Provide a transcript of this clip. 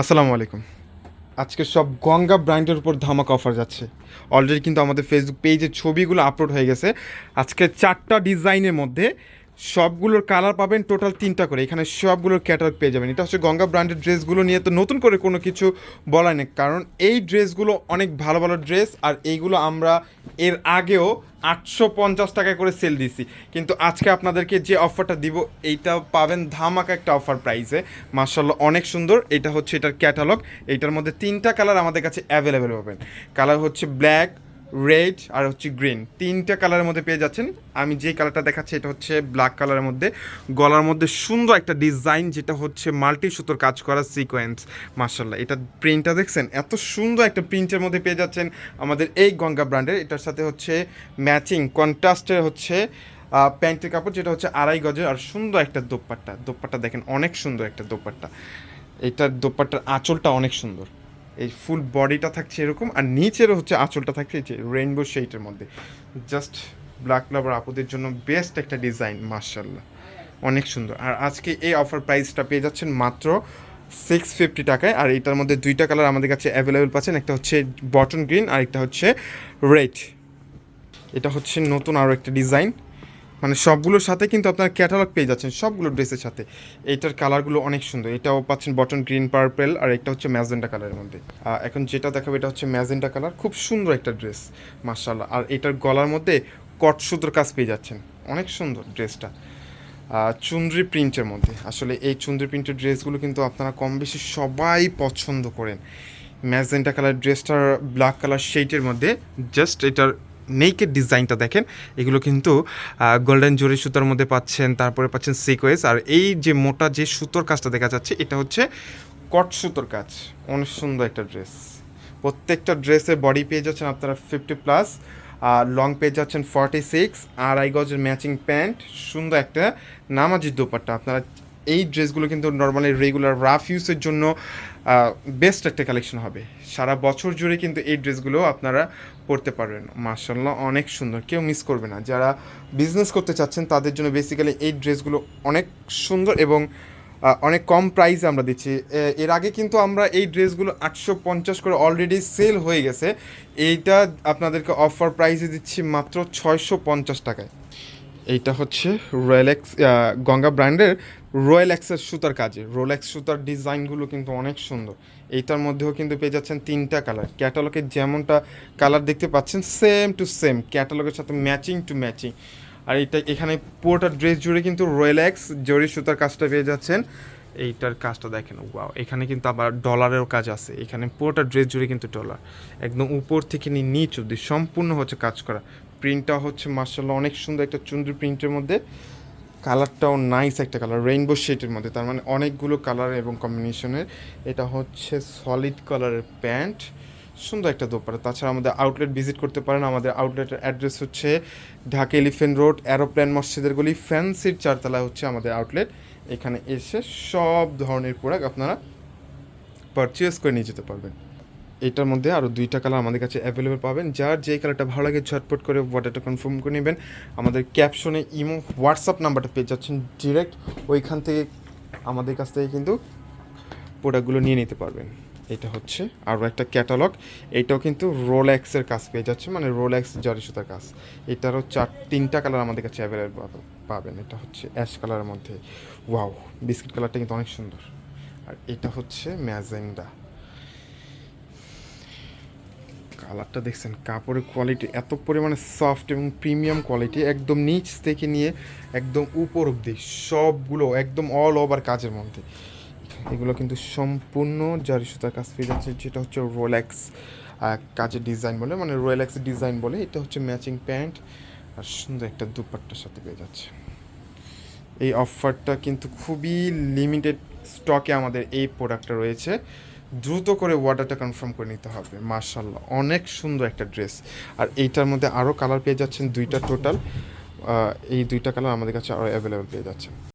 আসসালামু আলাইকুম। আজকে সব গঙ্গা ব্র্যান্ডের উপর ধামাক অফার যাচ্ছে। অলরেডি কিন্তু আমাদের ফেসবুক পেজে ছবিগুলো আপলোড হয়ে গেছে। আজকে চারটা ডিজাইনের মধ্যে সবগুলোর কালার পাবেন টোটাল তিনটা করে। এখানে সবগুলোর ক্যাটালগ পেয়ে যাবেন। এটা হচ্ছে গঙ্গা ব্র্যান্ডের ড্রেসগুলো নিয়ে তো নতুন করে কোনো কিছু বলা নেই। কারণ এই ড্রেসগুলো অনেক ভালো ভালো ড্রেস আর এইগুলো আমরা এর আগেও আটশো পঞ্চাশ টাকা করে সেল দিছি কিন্তু আজকে আপনাদেরকে যে অফারটা দিব, এইটা পাবেন ধামাকা একটা অফার প্রাইসে মার্শাল্লাহ অনেক সুন্দর। এটা হচ্ছে এটার ক্যাটালগ এইটার মধ্যে তিনটা কালার আমাদের কাছে অ্যাভেলেবেল পাবেন। কালার হচ্ছে ব্ল্যাক রেড আর হচ্ছে গ্রিন তিনটা কালারের মধ্যে পেয়ে যাচ্ছেন। আমি যে কালারটা দেখাচ্ছি, এটা হচ্ছে ব্ল্যাক কালারের মধ্যে। গলার মধ্যে সুন্দর একটা ডিজাইন যেটা হচ্ছে মাল্টি সুতোর কাজ করা সিকোয়েন্স মার্শাল্লাহ এটা প্রিন্টটা দেখছেন? এত সুন্দর একটা প্রিন্টের মধ্যে পেয়ে যাচ্ছেন আমাদের এই গঙ্গা ব্র্যান্ডের এটার সাথে হচ্ছে ম্যাচিং কন্ট্রাস্টের হচ্ছে প্যান্টের কাপড়, যেটা হচ্ছে আড়াই গজের। আর সুন্দর একটা দোপাট্টা। দোপাট্টা দেখেন, অনেক সুন্দর একটা দোপাট্টা। এটার দোপাট্টার আঁচলটা অনেক সুন্দর। এই ফুল বডিটা থাকছে এরকম আর নিচের হচ্ছে আঁচলটা থাকছে এই যে রেইনবো শেইটের মধ্যে। জাস্ট ব্ল্যাক লাভার আপুদের জন্য বেস্ট একটা ডিজাইন মার্শাল্লাহ অনেক সুন্দর। আর আজকে এই অফার প্রাইসটা পেয়ে যাচ্ছেন মাত্র সিক্স ফিফটি টাকায়। আর এটার মধ্যে দুইটা কালার আমাদের কাছে অ্যাভেলেবেল পাচ্ছেন। একটা হচ্ছে বটন গ্রিন আর একটা হচ্ছে রেড এটা হচ্ছে নতুন আরও একটা ডিজাইন মানে সবগুলোর সাথে কিন্তু আপনার ক্যাটালগ পেয়ে যাচ্ছেন, সবগুলো ড্রেসের সাথে। এইটার কালারগুলো অনেক সুন্দর। এটাও পাচ্ছেন বটন গ্রিন পার্পেল আর একটা হচ্ছে ম্যাজেন্টা কালারের মধ্যে। এখন যেটা দেখাবো এটা হচ্ছে ম্যাজেন্টা কালার খুব সুন্দর একটা ড্রেস মার্শাল্লাহ আর এটার গলার মধ্যে কট সুতোর কাজ পেয়ে যাচ্ছেন। অনেক সুন্দর ড্রেসটা চুন্দ্রি প্রিন্টের মধ্যে। আসলে এই চুন্দ্রি প্রিন্টের ড্রেসগুলো কিন্তু আপনারা কম বেশি সবাই পছন্দ করেন। ম্যাজেন্টা কালার ড্রেসটার ব্ল্যাক কালার শেইটের মধ্যে জাস্ট এটার নেকের ডিজাইনটা দেখেন, এগুলো কিন্তু গোল্ডেন জরি সুতার মধ্যে পাচ্ছেন, তারপরে পাচ্ছেন সিকোয়েস আর এই যে মোটা যে সুতোর কাজটা দেখা যাচ্ছে, এটা হচ্ছে কট সুতোর কাজ। অনেক সুন্দর একটা ড্রেস প্রত্যেকটা ড্রেসের বডি পেয়ে যাচ্ছেন আপনারা ফিফটি প্লাস আর লং পেয়ে যাচ্ছেন ফর্টি সিক্স আড়াই গজের ম্যাচিং প্যান্ট সুন্দর একটা নামাজি দোপাট্টা। আপনারা এই ড্রেসগুলো কিন্তু নর্মালি রেগুলার রাফ ইউজের জন্য বেস্ট একটা কালেকশন হবে। সারা বছর জুড়ে কিন্তু এই ড্রেসগুলো আপনারা পরতে পারবেন। মার্শাল্লাহ অনেক সুন্দর। কেউ মিস করবে না। যারা বিজনেস করতে চাচ্ছেন, তাদের জন্য বেসিক্যালি এই ড্রেসগুলো অনেক সুন্দর এবং অনেক কম প্রাইসে আমরা দিচ্ছি। এর আগে কিন্তু আমরা এই ড্রেসগুলো আটশো পঞ্চাশ করে অলরেডি সেল হয়ে গেছে। এইটা আপনাদেরকে অফার প্রাইসে দিচ্ছি মাত্র ছয়শো পঞ্চাশ টাকায়। এইটা হচ্ছে রয়েলেক্স গঙ্গা ব্র্যান্ডের রয়্যাল এক্সের সুতার কাজে। রোলেক্স সুতার ডিজাইনগুলো কিন্তু অনেক সুন্দর। এইটার মধ্যেও কিন্তু পেয়ে যাচ্ছেন তিনটা কালার। ক্যাটালগের যেমনটা কালার দেখতে পাচ্ছেন সেম টু সেম ক্যাটালগের সাথে ম্যাচিং টু ম্যাচিং আর এটা এখানে পুরোটা ড্রেস জুড়ে কিন্তু রয়েলেক্স জরি সুতার কাজটা পেয়ে যাচ্ছেন। এইটার কাজটা দেখেন ওয়াও এখানে কিন্তু আবার ডলারেরও কাজ আছে। এখানে পুরোটা ড্রেস জুড়ে কিন্তু ডলার একদম উপর থেকে নিচ অব্দি সম্পূর্ণ হচ্ছে কাজ করা। প্রিন্টটা হচ্ছে মার্শাল্লাহ অনেক সুন্দর একটা চুন্দ্রি প্রিন্টের মধ্যে। কালারটাও নাইস একটা কালার রেইনবো শেডের মধ্যে। তার মানে অনেকগুলো কালার এবং কম্বিনেশনের এটা হচ্ছে সলিড কালারের প্যান্ট। সুন্দর একটা দোপাটা তাছাড়া আমাদের আউটলেট ভিজিট করতে পারেন। আমাদের আউটলেটের অ্যাড্রেস হচ্ছে ঢাকা এলিফেন্ট রোড অ্যারোপ্লেন মসজিদের গলি ফ্যান্সির চারতলা হচ্ছে আমাদের আউটলেট এখানে এসে সব ধরনের প্রোডাক্ট আপনারা পারচেস করে নিয়ে যেতে পারবেন। এটার মধ্যে আরও দুইটা কালার আমাদের কাছে অ্যাভেলেবেল পাবেন। যার যেই কালারটা ভালো লাগে ঝটপট করে অর্ডারটা কনফার্ম করে নেবেন। আমাদের ক্যাপশনে ইমো হোয়াটসঅ্যাপ নাম্বারটা পেয়ে যাচ্ছেন ডিরেক্ট ওইখান থেকে আমাদের কাছ থেকে কিন্তু প্রোডাক্টগুলো নিয়ে নিতে পারবেন। এটা হচ্ছে আরও একটা ক্যাটালগ এটাও কিন্তু রোলেক্সের কাজ পেয়ে যাচ্ছে মানে রোলেক্স জারি সুতার কাজ। এটারও চার, তিনটা কালার আমাদের কাছে অ্যাভেলেবেল পাবেন। এটা হচ্ছে অ্যাশ কালারের মধ্যে। ওয়াও বিস্কিট কালারটা কিন্তু অনেক সুন্দর। আর এটা হচ্ছে ম্যাজেন্ডা। কালারটা দেখছেন, কাপড়ের কোয়ালিটি এত পরিমাণে সফট এবং প্রিমিয়াম কোয়ালিটি একদম নিচ থেকে নিয়ে একদম উপর অবধি সবগুলো একদম অল ওভার কাজের মধ্যে। এগুলো কিন্তু সম্পূর্ণ জারি সুতার কাজ পেয়ে যাচ্ছে, যেটা হচ্ছে রোলেক্স কাজের ডিজাইন বলে মানে রোলেক্স ডিজাইন বলে, এটা হচ্ছে ম্যাচিং প্যান্ট আর সুন্দর একটা দুপাট্টার সাথে পেয়ে যাচ্ছে। এই অফারটা কিন্তু খুবই লিমিটেড স্টকে আমাদের এই প্রোডাক্টটা রয়েছে। দ্রুত করে অর্ডারটা কনফার্ম করে নিতে হবে মার্শাল্লাহ অনেক সুন্দর একটা ড্রেস আর এইটার মধ্যে আরও কালার পেয়ে যাচ্ছেন দুইটা টোটাল এই দুইটা কালার আমাদের কাছে আরও অ্যাভেলেবেল পেয়ে যাচ্ছে।